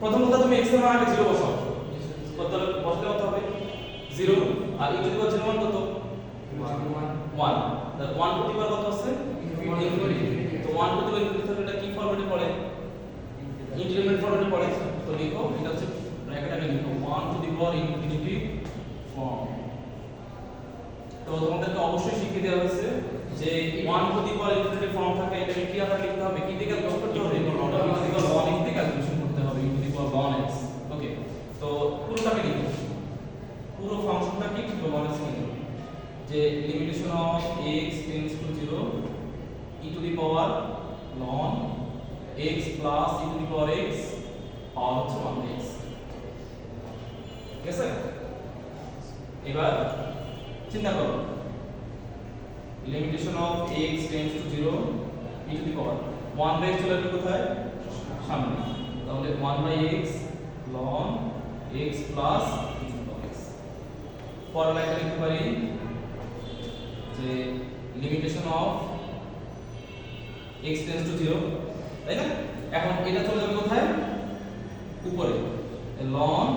প্রথম কথা তুমি x এর মান আগে 0 বসাও। কত বসালে কত হবে? 0 আর e টু দি মান কত? 1 তাহলে 1 টু দি পাওয়ার কত আছে তো 1 টু দি পাওয়ার ইনফিনিটি এটা কি ফরম্যাটে পড়ে? ইন্টিগ্রেট ফরম্যাটে পড়ে। তো লিখো, এটা হচ্ছে, ব্র্যাকেট লিখো 1 to the power infinity form তো তোমাদেরকে অবশ্যই শিখিয়ে দেওয়া হয়েছে যে one to the power infinity form থাকে এটাকে কি আকারে লিখতে হবে, কি দিকে ক্যালকুলেট করতে হবে e টু দি পাওয়ার 1 দিয়ে ক্যালকুলেশন করতে হবে e to the power 1x ওকে তো পুরোটাকে লিখো পুরো ফাংশনটাকে কি? করব 1x লিখো যে limitation of x tends to 0 e to the power ln x plus e to the power x power হচ্ছে 1x ঠিক আছে? এবার চিন্তা করো। Limitation of x tends to 0 e to the power 1 by চলে আসবে কোথায়? সামনে। তাহলে 1 by x ln x plus x পরের লাইনটা লিখতে পারি যে limitation of x tends to 0 তাই না? এখন এটা চলে যাবে কোথায়? উপরে। ln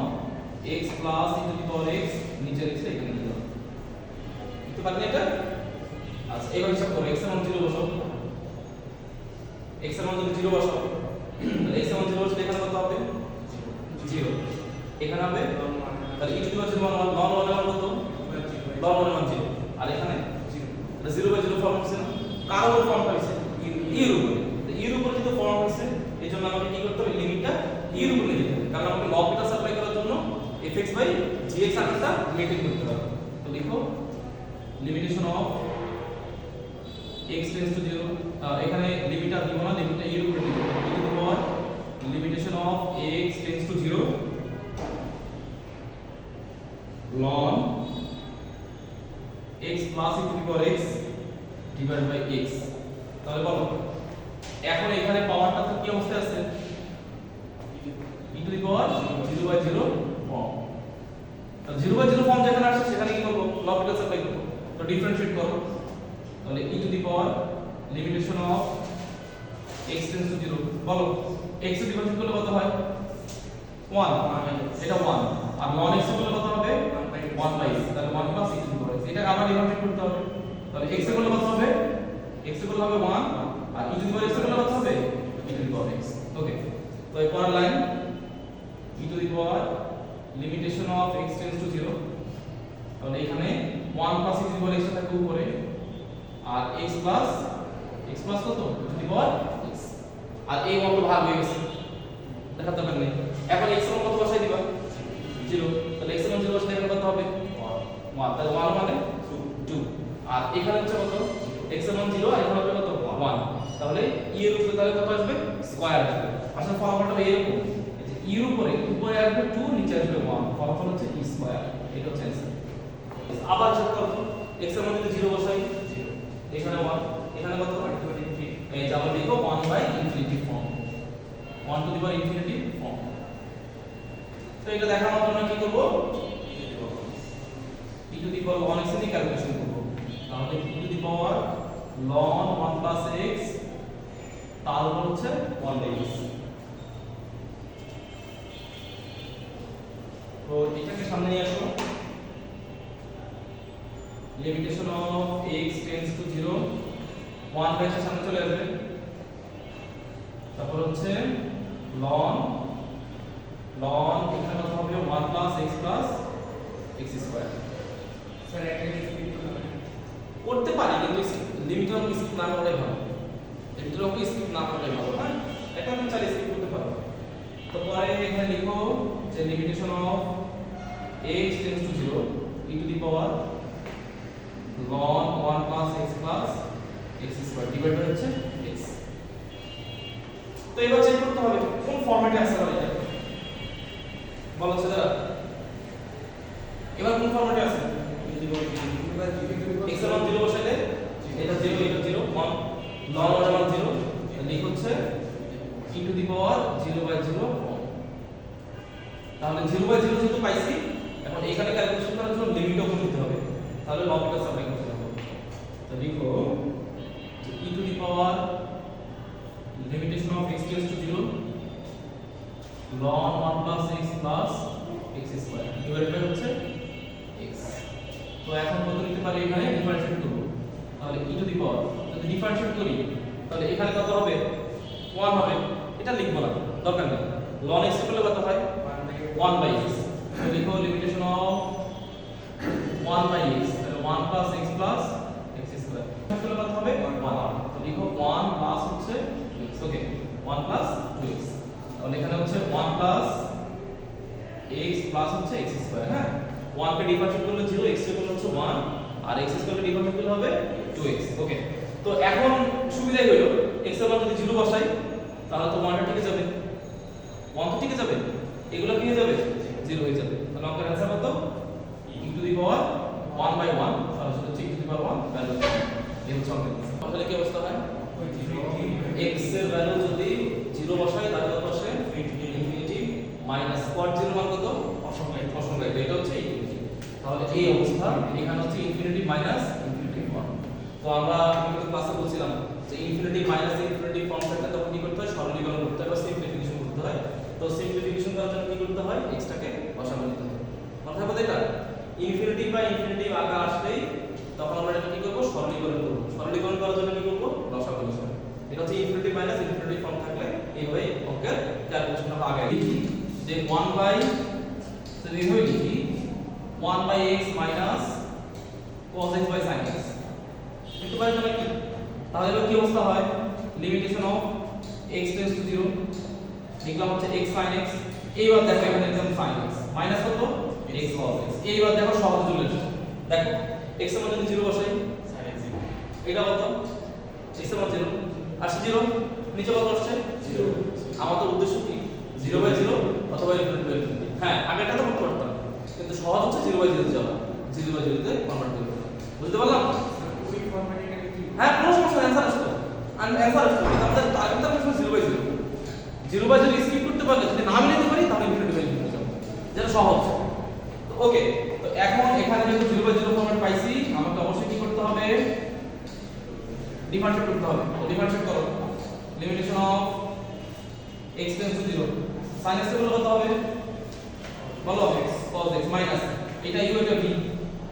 x plus e to the power x নিচে লিখছে এখানে বুঝতে পারলে এটা? আচ্ছা এবার হিসাব করো, x এর মান 0 বসাও। x এর মান যদি 0 বসাও, তাহলে x এর মান 0 বসালে এখানে কত হবে? 0 এখানে হবে তাহলে e টু দি পাওয়ার 0 মান 1 এর মান কত? Ln 1 মান 0 আর এখানে 0 বাই 0 ফর্ম হচ্ছে না। কার উপর ফর্ম হয়েছে? E এর উপরে। e এর উপরে যেহেতু ফর্ম হয়েছে এই জন্য আমাকে কি করতে হবে? লিমিটটা e এর উপরে নিতে হবে। কারণ আমাকে লব বিটা সাপ্লাই করার জন্য fx বাই gx আকারটা মেইনটেইন করতে হবে। তো লিখো limitation of x tends to 0 এখানে লিমিটটা দিব না লিমিটটা এর উপরে দিব e to limitation of x tends to 0 ln x plus e to power x divide by x তাহলে বলো, এখন এখানে পাওয়ারটা তো কি অবস্থায় আছে? E to the power 0 by 0 form তাহলে 0 বাই 0 ফর্ম যেখানে আসছে, সেখানে কি করব? লব বিটা সাপ্লাই করব। তো ডিফারেন্সিয়েট করো তাহলে e to the power limitation of x tends to 0 বলো, x এর ডিফারেন্সিয়েট করলে কত হয়? 1 এটা 1 আর ln x করলে কত হবে? 1 বাই x তাহলে 1 plus e to power x এটা আবার ডিফারেন্সিয়েট করতে হবে। তাহলে x এর করলে কত হবে? x এর করলে হবে 1 আর e to the power x এর করলে কত হবে? e to the power x okay তো এই পরের line e to the power limitation of x tends to 0 তাহলে এখানে 1 plus e to power x থাকে উপরে আর x প্লাস x প্লাস কত? To the power x. আর এই অঙ্ক ভাগ হয়ে গেছে। দেখার দরকার নেই এখন x এর কত বসাই দিবা? 0 তাহলে x এর মান 0 বসালে এখানে কত হবে? 1 তাহলে 1 মানে 2 আর এখানে হচ্ছে কত? x এর মান 0 আর এখানে হবে কত? 1 তাহলে e এর উপরে তাহলে কত আসবে? স্কয়ার আসবে। আসলে ফলাফলটা এরকম। যে e এর উপরে উপরে আসবে 2 নিচে আসবে 1 ফলাফল হচ্ছে e স্কয়ার এটা হচ্ছে অ্যানসার আবার যোগ করো। x এর মান যদি 0 বসাই 0 এখানে 1 এখানে কত এই যে আমরা লিখব 1 by infinity form 1 to the power infinity form তো এটা দেখানোর জন্য কি করব? e to the power 1x এর ক্যালকুলেশন করব। তাহলে e to the power ln 1 plus x, তার উপর হচ্ছে 1 বাই x তো এটাকে সামনে নিয়ে আসো limitation of x tends to 0 1 by সামনে চলে আসবে। তারপর হচ্ছে ln ln এখানে কত হবে 1 প্লাস x x স্কয়ার করতে পারি কিন্তু লিমিটার স্কিপ না করলে ভালো? লিমিটার ওকে স্কিপ না করলে ভালো? হ্যাঁ এটা আমি চাইলে স্কিপ করতে পারো তো পরে এখানে লিখো যে limitation of x tends to 0 e to the power ln 1 plus x plus x square divide হচ্ছে x. তো এবার চেক করতে হবে, কোন ফরম্যাটে আছে এটা? বলো ছেলেরা এবার কোন ফরম্যাটে আছে x এর মান 0 বসাইলে, এটা 0 এটা 0 1 ln 1 এর মান 0 লিখ হচ্ছে e to the power 0 by 0 তাহলে 0 বাই 0 যেহেতু পাইছি, এখন এখানে ক্যালকুলেশন করার জন্য লিমিটও করতে হবে। তাহলে লবটা সাপ্লাই করতে হবে। তো লিখো e to the power limitation of x tends to 0 ln 1 plus x plus x square divided by হচ্ছে x তো এখন কত নিতে পারি এখানে? ডিফারেন্সিয়েট করব। তাহলে e টু দি পাওয়ার যদি ডিফারেন্সিয়েট করি, তাহলে এখানে কত হবে? 1 হবে। এটা লিখব না, দরকার নেই। ln x করলে কত হয়? 1 বাই x তো লিখো লিমিটেশন অফ 1 বাই x, তাহলে 1 plus x plus x square করলে কত হবে? 1 তো লিখো 1 প্লাস হচ্ছে x ওকে 1 প্লাস 2x তাহলে এখানে হচ্ছে 1 প্লাস x প্লাস হচ্ছে x স্কয়ার হ্যাঁ? 1 কে ডিফারেন্সিয়েট করলে 0 x কে করলে হচ্ছে 1 আর x স্কয়ার কে ডিফারেন্সিয়েট করলে হবে 2x ওকে তো এখন সুবিধাই হলো, x এর মান যদি 0 বসাই, তাহলে তো 1 টা ঠিক যাবে। 1 তো ঠিক যাবে। এগুলো কি হয়ে যাবে? 0 হয়ে যাবে। তাহলে অঙ্কের অ্যানসার কত? e to the power 1 by 1 সরাসরি e to the power 1 value এই হচ্ছে অঙ্কের তাহলে কি অবস্থা হয়? X এর ভ্যালু যদি 0 বসাই তাহলে কত আসে ইনফিনিটি মাইনাস cos 0 মান কত? অসংখ্যায়িত অসংখ্যায়িত এটা হচ্ছে ইনফিনিটি তাহলে এই অবস্থা এখানে হচ্ছে ইনফিনিটি মাইনাস ইনফিনিটি ফর্ম তো আমরা কিন্তু ক্লাসে বলছিলাম যে ইনফিনিটি মাইনাস ইনফিনিটি ফর্ম থাকলে তখন কি করতে হয়? সরলীকরণ করতে হয় বা সিম্পলিফিকেশন করতে হয়। তো সিম্পলিফিকেশন করার জন্য কি করতে হয়? X টাকে বসানো দিতে হয়। মাথায় কথা এটা ইনফিনিটি বা ইনফিনিটি আকার আসলেই তখন আমরা এটা কি করব? সরলীকরণ করব। সরলীকরণ করার জন্য কি করব? লসাগু বসাবো এটা হচ্ছে ইনফিনিটি মাইনাস ইনফিনিটি ফর্ম থাকলে এইভাবে অঙ্কের ক্যালকুলেশন আমরা আগে লিখি। যে 1 বাই যদি এইভাবে লিখি 1 by x minus cos x by sin x লিখতে পারি তাহলে কি? তাহলে কি অবস্থা হয়? Limitation of x tends to 0 লিখলাম হচ্ছে x sin x এইবার দেখো এখানে লিখলাম sin x মাইনাস কত? X cos x এইবার দেখো সহজ চলে এসেছে দেখো, x এর মান যদি 0 বসাই এটা কত? X এর মান 0 আসছে 0 নিচে কত আসছে? 0 আমাদের উদ্দেশ্য কি? 0 বাই 0 অথবা ইনফিনিটি বাই হ্যাঁ আগেটা তো করতে কিন্তু সহজ হচ্ছে 0 বাই 0 যাওয়া। 0 বাই 0 তে কনভার্ট করে ফেলা। বুঝতে পারলাম? হ্যাঁ কোনো সমস্যা নেই অ্যানসার আসতো অ্যানসার আসতো আমাদের টার্গেটটা প্রশ্ন 0 বাই 0 0 বাই 0 স্কিপ করতে পারলে যদি না মিলাতে পারি, তাহলে ইনফিনিটি বাই ইনফিনিটি যাব। যেটা সহজ তো ওকে তো এখন এখানে যেহেতু 0 বাই 0 ফরম্যাট পাইছি আমাকে অবশ্যই কি করতে হবে ডিফারেন্সিয়েট করতে হবে। তো করো। Limitation of x tends to 0 sin x এর কত হবে? বলো x cos x মাইনাস এটা u এটা v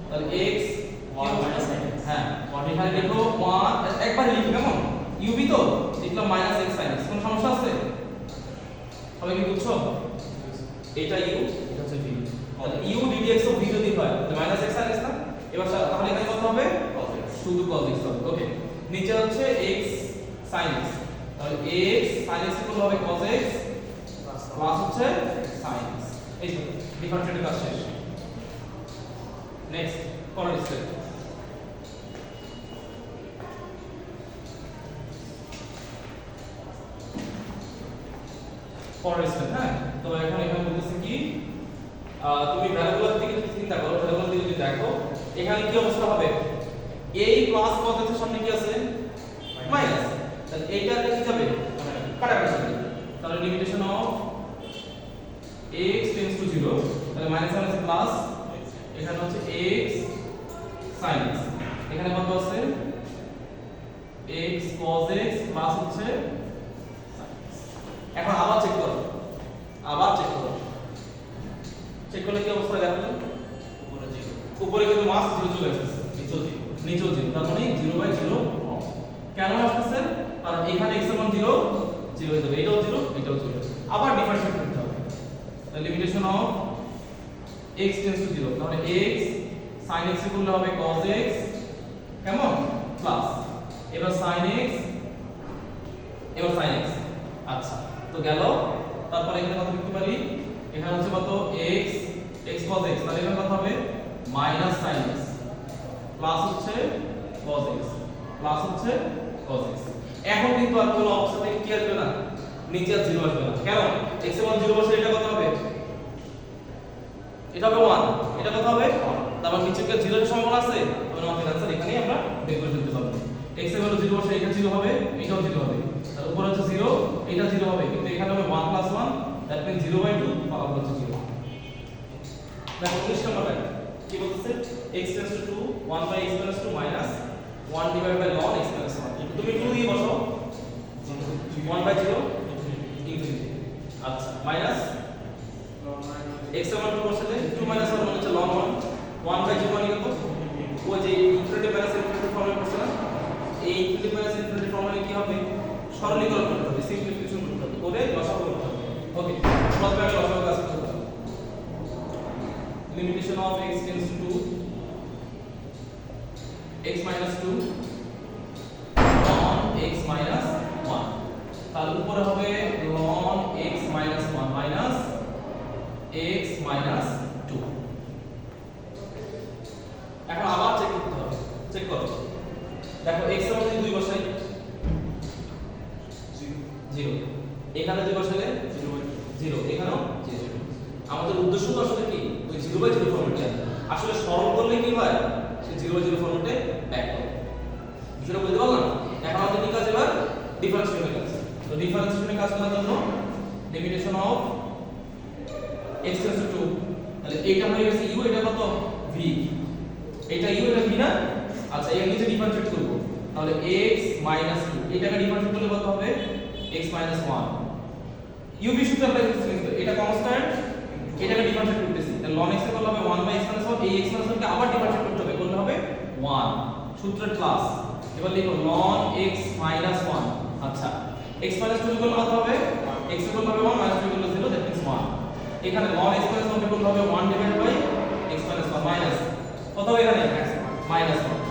তাহলে x 1 minus sin হ্যাঁ এখানে লিখো 1 একবার লিখি কেমন? u তো? লিখলাম মাইনাস x sin x কোন সমস্যা আছে? সবাই কি বুঝছ? এটা u এটা হচ্ছে v তাহলে u ddx of v যদি হয় তাহলে মাইনাস x sin x না। এবার তাহলে এখানে কত হবে? শুধু cos x হবে। ওকে নিচে হচ্ছে x sin x তাহলে x sin x ইকুয়াল হবে cos x প্লাস হচ্ছে sin x এই তো ডিফারেন্সিয়েটের কাজ শেষ। নেক্সট পরের স্টেপ হ্যাঁ? তো এখন কি তুমি দিকে করো দেখো, এখানে কি অবস্থা হবে? এই প্লাস এর সামনে কি আছে? মাইনাস তাহলে এইটা কি যাবে কাটাকাটি যাবে তাহলে limitation of x tends to 0 তাহলে মাইনাস মাইনাস প্লাস এখানে হচ্ছে x sin x এখানে কত আছে? x cos x প্লাস হচ্ছে। এখন আবার চেক করো। আবার চেক করো। চেক করলে কি অবস্থা দেখো? উপরে যে উপরে কিন্তু মাস জিরো চলে আসছে। নিচেও যে নিচেও জিরো তার মানে জিরো বাই জিরো কেন আসতেছে? কারণ এখানে x মান জিরো জিরো হয়ে যাবে। এটাও জিরো এটাও জিরো আবার ডিফারেন্সিয়েট করতে হবে। Limitation of x tends to zero তাহলে x sin x করলে হবে cos x কেমন? প্লাস এবার sin x, এবার sin x আচ্ছা তো গেল। তারপরে এখানে কত লিখতে পারি। এখানে হচ্ছে কত? x x cos x তাহলে এখানে কত হবে মাইনাস sin x প্লাস হচ্ছে cos x প্লাস হচ্ছে cos x এখন কিন্তু আর কোনো অবস্থা থেকে কি আসবে না নিচে আর জিরো আসবে না কেন x এর মান জিরো বসে এটা কত হবে এটা হবে 1 এটা কত হবে তারপর নিচে কি জিরো এর সম্ভাবনা আছে তবে আমাদের आंसर এখানেই আমরা বের করে ফেলতে পারবো x এর ভ্যালু 0 বসে এটা 0 হবে এটাও 0 হবে তার উপরে হচ্ছে 0 এটা 0 হবে কিন্তু এখানে হবে 1 প্লাস 1 দ্যাট মিন্স 0 বাই 2 ফলাফল হচ্ছে 0 দেখো 19 নম্বর ব্যাপার কি বলতেছে x tends to 2 1 by x plus 2 minus 1 divide by ln x plus 1 তুমি টু দিয়ে বসাও 1 বাই 0 ইনফিনিটি আচ্ছা মাইনাস x এর মান টু টু মাইনাস ওয়ান হচ্ছে লন ওয়ান ওয়ান বাই জিরো মানে কত? ও যে ইনফিনিটি মাইনাস ইনফিনিটি ফর্মুলা করছে না এই ইনফিনিটি মাইনাস ইনফিনিটি ফর্মুলা কি হবে? সরলীকরণ করতে হবে সিম্পলিফিকেশন করতে হবে, করে হবে। ওকে প্রথমে আমি কাজ করতে হবে। Of x tends to x minus 2 ln x minus 1 তাহলে উপরে হবে ln x minus 1 minus x minus 2 এখন আবার চেক করতে হবে চেক করো। দেখো x এর মধ্যে 2 বসাই। 0 এখানে 2 বসালে 0 এখানেও 0 আমাদের উদ্দেশ্য তো আসলে কি? ওই 0 বাই 0 ফর্মেটে আসলে সরল করলে কি হয়? সে 0 বাই 0 ফর্মেটে ব্যাক করে বিষয়টা বুঝতে পারলাম? এখন আমাদের কাজ এবার ডিফারেন্সিয়েশনের কাজ তো ডিফারেন্সিয়েশনের কাজ করার জন্য limitation of x tends to 2 তাহলে এটা হয়ে গেছে u, এটা কত? V. এটা u, এটা v না? আচ্ছা এর নিচে ডিফারেন্সিয়েট করব। তাহলে x 2 এটাকে ডিফারেন্সিয়েট করলে কত হবে? X 1 u v সূত্র আমরা এটা কনস্ট্যান্ট এটাকে ডিফারেন্সিয়েট করতেছি। তাহলে ln x এর করলে হবে 1 বাই x 1 এই x 1 কে আবার ডিফারেন্সিয়েট করতে হবে। করলে হবে 1 সূত্রের ক্লাস এবার লিখো ln x 1 আচ্ছা x 2 করলে কত হবে? x করলে হবে 1 minus 2 করলে 0 দ্যাট মিন্স 1 এখানে ln x 1 কত হবে 1 ডিভাইডেড বাই x 1 মাইনাস কত হবে এখানে? মাইনাস 1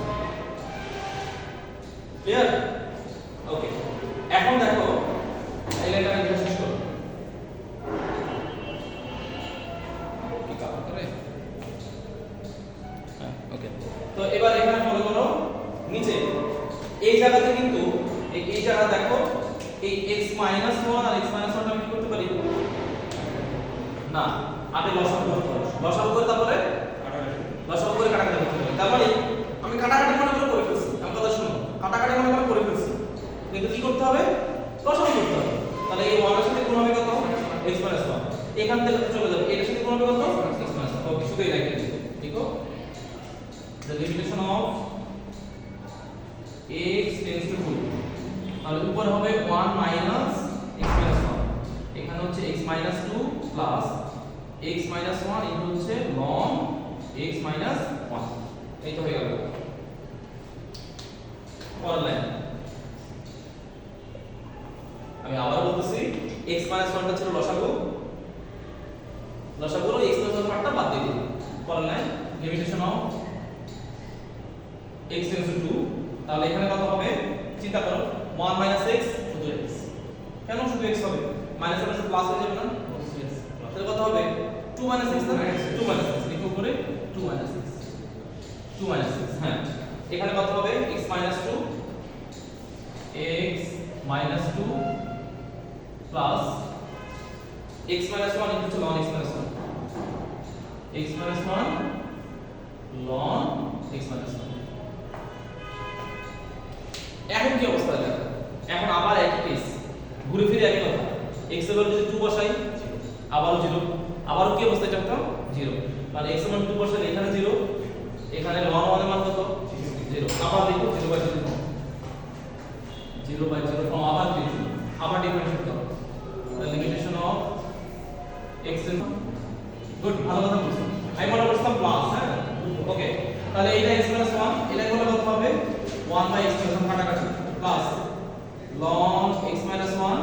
ক্লিয়ার ওকে এখন দেখো এই লাইনটা আমি শেষ করব কি কাজ করে হ্যাঁ ওকে তো এবার এখানে ফলো করো নিচে এই জায়গাতে কিন্তু এই এই জায়গা দেখো এই x 1 আর x 1 আমি কি করতে পারি না আগে লসাগু করতে হবে লসাগু করে তারপরে লসাগু করে কাটাকাটি করতে হবে তার মানে আমি কাটাকাটি মনে করে করে ফেলছি আমার কথা শুনো কাটাকাটি মনে করে করে ফেলছি কিন্তু কি করতে হবে লসাগু করতে হবে তাহলে এই 1 এর সাথে গুণ হবে কত? X 1 এখান থেকে চলে যাবে। এটার সাথে গুণ হবে কত? X 1 ওকে শুধু এই লাইনটা ঠিক আছে the limitation of x tends to 2 তাহলে উপরে হবে 1 মাইনাস x minus 1 এখানে হচ্ছে x minus 2 plus x minus 1 into হচ্ছে ln x minus 1 এই তো হয়ে গেল পরের লাইন আমি আবার বলতেছি x minus 1 টা ছিল লসাগু লসাগু minus 1 পার্টটা বাদ দিয়ে দিন পরের line limitation of x to 2 তাহলে এখানে কত হবে? চিন্তা করো 1 x শুধু x কেন শুধু x হবে? মাইনাস এর সাথে প্লাস হয়ে যাবে না? তাহলে কত হবে? 2 x না? 2 x লিখো উপরে 2 x 2 x হ্যাঁ। এখানে কত হবে? x 2 x 2 plus x minus 1 equal to ln x minus 1 x minus 1 ln x minus 1 এখন কি অবস্থা দেখো? এখন আবার একই কেস ঘুরে ফিরে একই কথা। X এর যদি 2 বসাই আবারও 0 আবারও কি অবস্থা এটা একটা 0 মানে x এর মান 2 বসালে এখানে 0 এখানে ln 1 এর মান কত 0 আবার লিখো 0 বাই 0 ফর্ম 0 বাই 0 ফর্ম আবার লিখো আবার ডিফারেন্সিয়েট করো the limitation of x এর গুড ভালো কথা বলছো আমি মনে করছিলাম প্লাস হ্যাঁ ওকে তাহলে এইটা x 1 এটা করলে কত হবে 1 বাই x যখন কাটাকাটি প্লাস ln x 1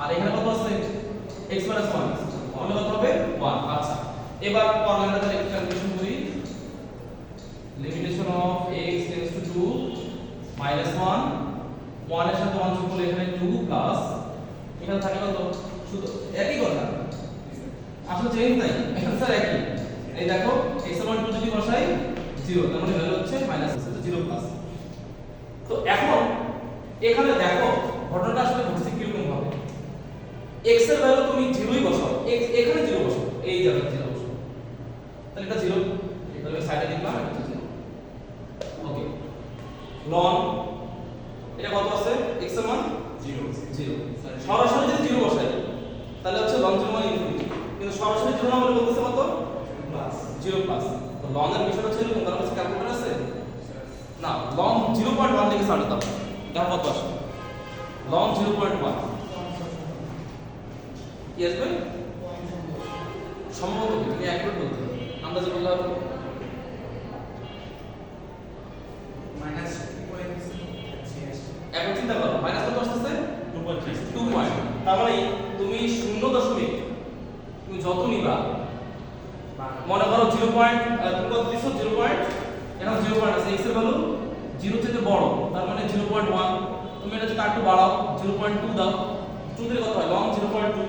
আর এখানে কত আছে x 1 তাহলে কত হবে 1 আচ্ছা এবার পরলাইনটা তাহলে একটু ক্যালকুলেশন করি limitation of x tends to 2 minus 1 1 এর সাথে 1 যোগ করলে এখানে 2 প্লাস এখানে থাকে কত শুধু একই কথা আসলে চেঞ্জ নাই অ্যানসার একই। এই দেখো x এর মান 2 যদি বসাই 0 তার মানে ভ্যালু হচ্ছে মাইনাস 0 প্লাস তো এখন এখানে দেখো ঘটনাটা আসলে ঘটছে কীরকম ভাবে? x এর ভ্যালু তুমি 0ই বসাও। x এখানে 0 বসাও। এই জায়গায় 0 বসাও। তাহলে এটা 0 তাহলে সাইডে লিখলাম এটা 0 ওকে ln এটা কত আছে? x এর মান 0 সরাসরি যদি 0 বসাই তাহলে হচ্ছে ln 0 মানে ইনফিনিটি কিন্তু সরাসরি 0 না বলে বলতেছে কত? প্লাস জিরো প্লাস তো ln এর বিষয়টা ছিল কোন কাছে ক্যালকুলেটর আছে না লং 0.1 থেকে স্টার্ট হতে। দেখো কত আসে। লং 0.1 কি আসবে? সম্ভবত? তুমি অ্যাকুরেট বলতে আন্দাজে বললে মাইনাস টু পয়েন্ট সিক্স এখন চিন্তা করো মাইনাস কত আসতেছে two point three two point তার মানে তুমি শূন্য দশমিক তুমি যত নিবা মনে করো জিরো পয়েন্ট তুমি কত দিছো জিরো পয়েন্ট এখন জিরো পয়েন্ট আছে এক্সের ভ্যালু জিরো থেকে বড় তার মানে জিরো পয়েন্ট ওয়ান তুমি এটা যদি একটু বাড়াও জিরো পয়েন্ট টু দাও টু থেকে কত হয় log zero point two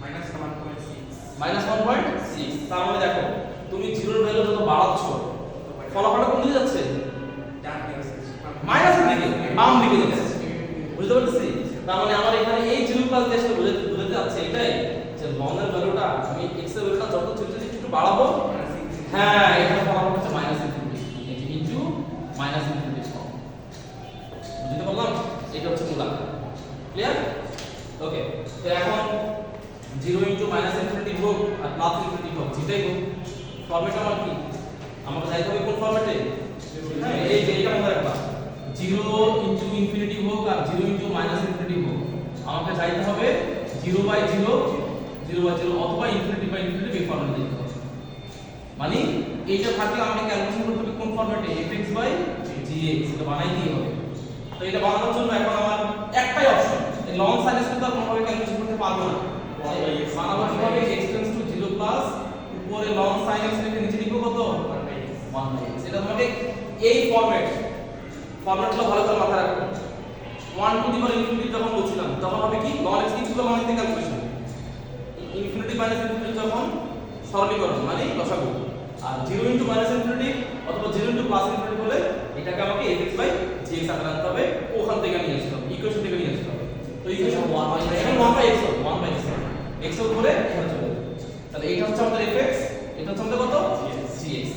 minus one point six minus one point six তার মানে দেখো তুমি জিরোর ভ্যালু যত বাড়াচ্ছ ফলাফলটা কোন দিকে যাচ্ছে ডান দিকে মাইনাসের দিকে বাম দিকে যাচ্ছে বুঝতে পারতেছি তার মানে আমার এখানে এই জিরো প্লাস দিয়ে বুঝাতে বুঝাতে যাচ্ছে এটাই যে লং এর ভ্যালুটা আমি এক্সের ভ্যালুটা যত ছোট একটু বাড়াবো হ্যাঁ এখানে ফলাফল হচ্ছে মাইনাস ইনফিনিটি যে ইনটু মাইনাস ইনফিনিটি ফর্ম বুঝতে পারলাম? এটা হচ্ছে মূল আকার। ক্লিয়ার ওকে তো এখন 0 ইনটু মাইনাস ইনফিনিটি হোক আর প্লাস ইনফিনিটি হোক, যেটাই হোক ফরম্যাট আমার কি? আমাকে যাইতে হবে কোন ফরম্যাটে এই যে এটা মনে রাখবা। 0 ইনটু ইনফিনিটি হোক আর জিরো ইনটু মাইনাস ইনফিনিটি হোক আমাকে চাইতে হবে জিরো বাই 0 0 বাই জিরো অথবা ইনফিনিটি বাই ইনফিনিটি এই ফরম্যাটে যেতে হবে মানে এইটা থাকলে আমাকে ক্যালকুলেশন করতে হবে কোন ফরম্যাটে fx বাই gx এটা বানাই দিয়ে হবে। তো এটা বানানোর জন্য এখন আমার একটাই অপশন এই লং সাইনেস কিন্তু আর কোনোভাবে ক্যালকুলেশন করতে পারব না। বানাবো কীভাবে? X টেন্ডস টু 0 প্লাস উপরে লং সাইন x নিচে লিখব কত? 1 বাই x এটা তোমাকে এই ফরম্যাট ফরম্যাটগুলো ভালো করে মাথায় রাখো 1 টু দি পাওয়ার ইনফিনিটি যখন বলছিলাম, তখন হবে কি? Ln x কি ছিল ln x calculation infinity minus infinity যখন সরলীকরণ মানে লসাগু আর 0 ইনটু মাইনাস ইনফিনিটি অথবা 0 ইনটু প্লাস ইনফিনিটি হলে এটাকে আমাকে fx বাই gx আকারে আনতে হবে ওখান থেকে নিয়ে আসতে হবে ইকুয়েশন থেকে নিয়ে আসতে হবে। তো ইকুয়েশন 1 বাই এখানে 1 বাই হবে 1 বাই হবে। X এর উপরে তাহলে এটা হচ্ছে আমাদের fx এটা হচ্ছে আমাদের কত? Gx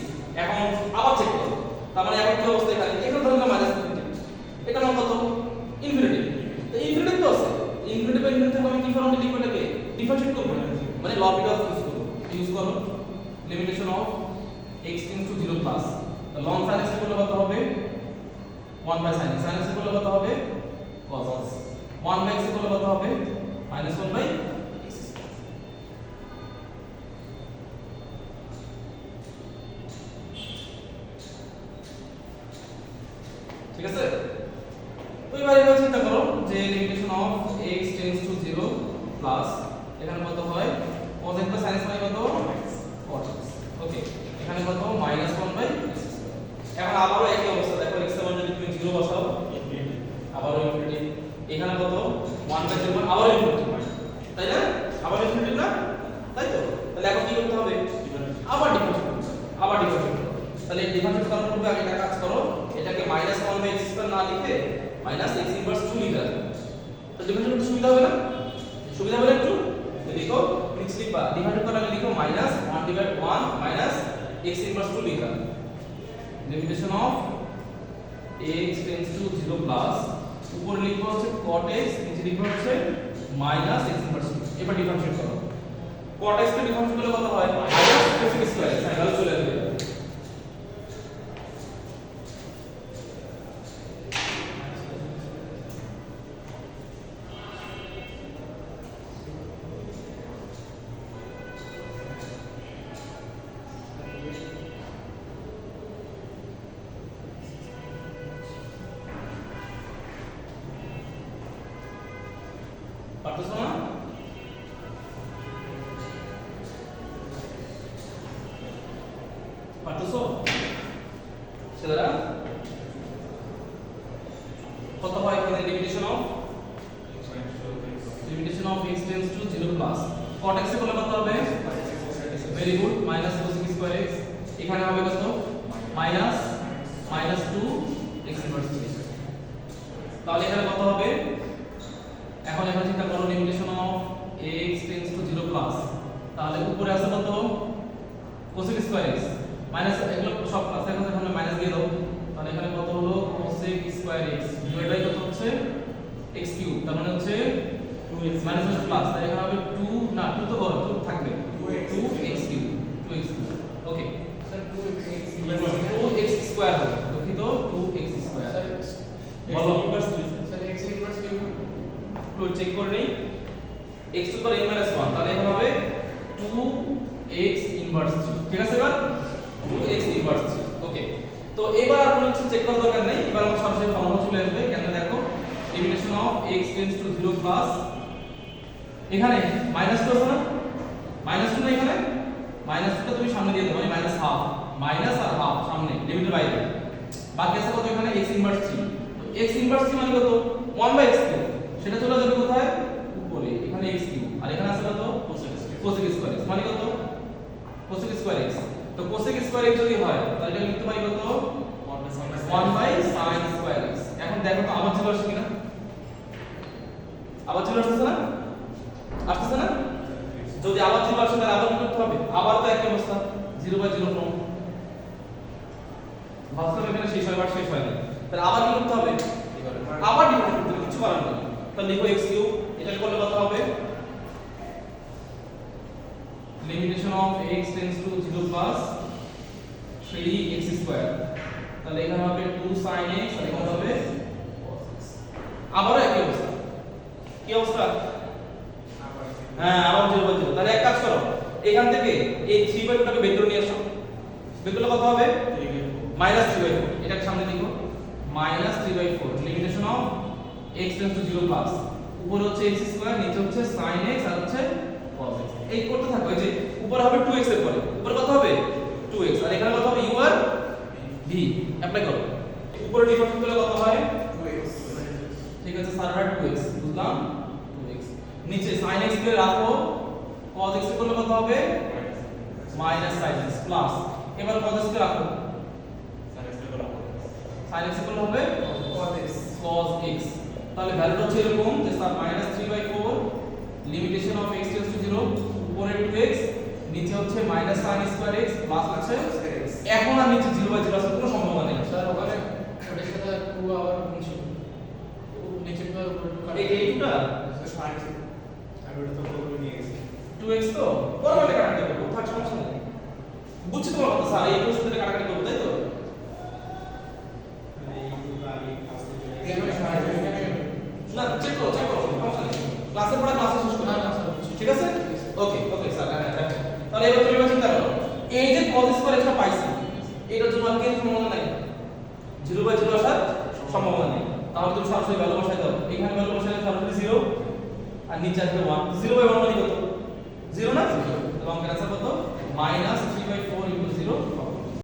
এখন আবার চেক করো তার মানে এখন কি অবস্থা এখানে এখানে ধরুন মাইনাস ইনফিনিটি এটা আমার কত ইনফিনিটি তো ইনফিনিটি তো আছে ইনফিনিটি বাই ইনফিনিটি আমি কি ফর্মে লিখব এটাকে ডিফারেন্সিয়েট করব মানে লব ইট অফ ইউজ করব ইউজ করো limitation of x tends to 0 plus তো লং sin x করলে কত হবে 1 বাই sin x করলে কত হবে? cos x 1 বাই x করলে কত হবে? minus 1 বাই x ঠিক আছে? তো চিন্তা করো যে limitation of x tends to 0 plus এখানে কত হয়? cos x sin x কত? cos. X ওকে এখানে কত? মাইনাস 1 বাই এখন আবারও একই অবস্থা 0 বসাও আবারও ইনফিনিটি এখানে কত? 1 বাই 0 আবারও ইনফিনিটি তাই না? আবার ইনফিনিটি না? তাই তো? তাহলে এখন কি করতে হবে? আবার হবে। আবার হবে। তাহলে ডিফারেন্সিয়েট করার পূর্বে আগে একটা কাজ করো। এটাকে মাইনাস 1 বাই x স্কয়ার না লিখে মাইনাস x ইনভার্স 2 লিখে রাখো। তো ডিফারেন্সিয়েট করতে সুবিধা হবে না? সুবিধা হবে একটু? লিখো নিচে লিখবা ডিভাইড করার আগে লিখো minus 1 divide 1 minus x inverse 2 লিখা limitation of x tends to 0 plus উপরে লিখব হচ্ছে cot x নিচে লিখব হচ্ছে মাইনাস x 2 এবার ডিফারেন্সিয়েট করো। cot x কে ডিফারেন্সিয়েট করলে কত হয়? Cot x এ করলে কত হবে? Very good minus cos x square x এখানে হবে কত? মাইনাস মাইনাস 2 x ইনভার্স 3 তাহলে এখানে কত হবে? এখন এখানে চিন্তা করো limitation of x tends to 0 plus তাহলে উপরে আছে কত? cosec স্কয়ার x মাইনাস এগুলো সব প্লাস এখন এখানে মাইনাস দিয়ে দাও। তাহলে এখানে কত হলো? cosec square x divide by কত হচ্ছে? x কিউব তার মানে হচ্ছে 2x মাইনাস হচ্ছে প্লাস তাই এখানে হবে 2 না 2 তো বড় 2 থাকবে। 2x কিউব 2x কিউব ওকে 2x স্কয়ার হবে দুঃখিত 2x স্কয়ার বলো। 2x একটু চেক করে নেই। X to power n minus 1 তাহলে এখানে হবে 2x ইনভার্স 3 ঠিক আছে এবার? 2x ইনভার্স 3 ওকে তো এবার আর কোনো কিছু চেক করার দরকার নেই এবার আমরা সরাসরি ফর্মুলা চলে আসবে কেন দেখো limitation of x tends to 0 plus এখানে মাইনাস টু আছে না মাইনাস টু না এখানে। মাইনাস টুটা তুমি সামনে দিয়ে দেবো মানে মাইনাস হাফ মাইনাস আর হাফ সামনে লিমিটের বাইরে বাকি আছে কত এখানে? X ইনভার্স 3 তো x ইনভার্স 3 মানে কত? 1 বাই x কিউব সেটা চলে যাবে কোথায়? উপরে। এখানে x কিউব আর এখানে আছে কত? cosec স্কয়ার x মানে কত? cosec স্কয়ার x তো cosec স্কয়ার x যদি হয় তাহলে এটা লিখতে পারি কত? 1 বাই sin স্কয়ার x এখন দেখো তো আবার চলে আসছে কিনা? আবার চলে আসছে না? আসছে না? যদি আবার চলে আসে তাহলে আবার করতে হবে। আবার তো একই অবস্থা 0 বাই 0 ফর্ম ভাবছিলাম এখানে শেষ হয় বাট শেষ হয় না তাহলে আবার কি করতে হবে? আবার ডিভাইড করতে হবে, কিছু করার নেই। তাহলে লিখো x কিউব এটা করলে কত হবে? Limitation of x tends to 0 plus 3x square তাহলে এখানে হবে 2 sin x আর এখানে হবে? Cos আবারও একই অবস্থা। কি অবস্থা? হ্যাঁ আবার জিরো জিরো তাহলে এক কাজ করো, এখান থেকে এই থ্রি বাই টুটাকে করে নিয়ে আসো। করলে কত হবে? মাইনাস থ্রি বাই ফোর এটাকে সামনে লিখো minus three by four limitation of x tends to zero plus উপরে হচ্ছে এক্স স্কোয়ার নিচে হচ্ছে সাইন এক্স আর হচ্ছে cos x এই করতে থাকো এই যে উপরে হবে টু এক্সের পরে। উপরে কত হবে? টু এক্স আর এখানে কত হবে? ইউ আর ভি অ্যাপ্লাই করো। উপরে ডিফারেন্স করলে কত হয়? 2x ঠিক আছে সার্ভার 2x বুঝলাম? 2x নিচে sin x কে রাখো cos x করলে কত হবে? মাইনাস sin x প্লাস এবার cos x কে রাখো। Sin x করলে হবে cos x cos x তাহলে ভ্যালুটা হচ্ছে এরকম যে sir minus three by four limitation of x tends to zero উপরে 2x নিচে হচ্ছে minus sin square x plus হচ্ছে এখন আর নিচে 0 বাই 0 আসার কোনো সম্ভাবনা নেই। স্যার ওখানে ওটার সাথে টু আবার গুণ ছিল নিচে টু টু এই এইটা সরি আমি ওটা তো বলে নিয়ে গেছি 2x তো পরবর্তী কাটাকাটি করব থাক সমস্যা নেই বুঝছি তোমার কথা স্যার এই প্রশ্ন থেকে কাটাকাটি করব তাই তো মানে